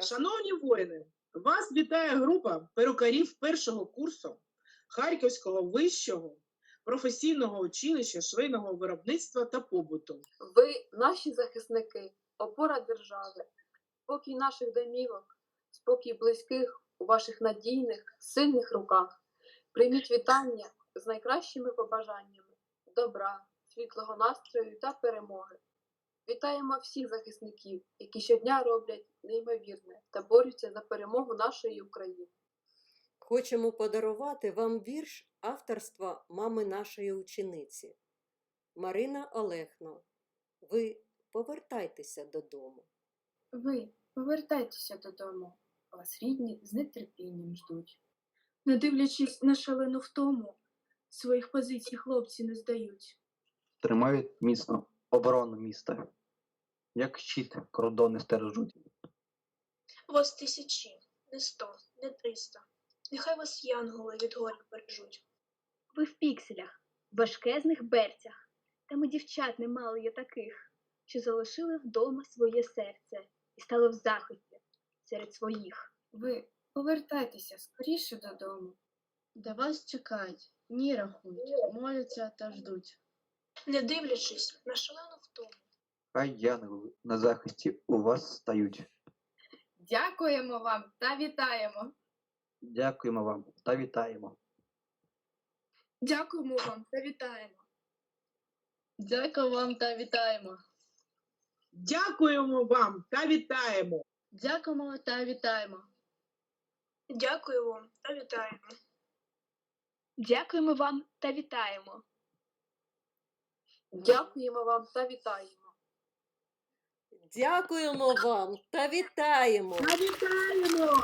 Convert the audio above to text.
Шановні воїни, вас вітає група перукарів першого курсу Харківського вищого професійного училища швейного виробництва та побуту. Ви наші захисники, опора держави, спокій наших домівок, спокій близьких у ваших надійних, сильних руках. Прийміть вітання з найкращими побажаннями, добра, світлого настрою та перемоги. Вітаємо всіх захисників, які щодня роблять неймовірне та борються за перемогу нашої України. Хочемо подарувати вам вірш авторства мами нашої учениці. Марина Олегно, ви повертайтеся додому. Ви повертайтеся додому, вас рідні з нетерпінням ждуть. Не дивлячись на шалену втому, своїх позицій хлопці не здають. тримають міцно оборону міста, як щит кордони стережуть. Вас тисячі, не сто, не триста. Нехай вас янголи від горя бережуть. Ви в пікселях, в важкезних берцях. Та ми дівчат не мали є таких, що залишили вдома своє серце і стали в захисті серед своїх. Ви повертайтеся скоріше додому. Де вас чекають, ні рахують, моляться та ждуть. Не дивлячись на шалену. Хай янголи на захисті у вас стають. Дякуємо вам та вітаємо. Дякуємо вам та вітаємо. Дякуємо вам та вітаємо. Дякую вам та вітаємо. Дякуємо вам та вітаємо! Дякуємо та вітаємо. Дякую вам та вітаємо. Дякуємо вам та вітаємо. Дякуємо вам та вітаємо. Дякуємо вам та вітаємо! Та вітаємо!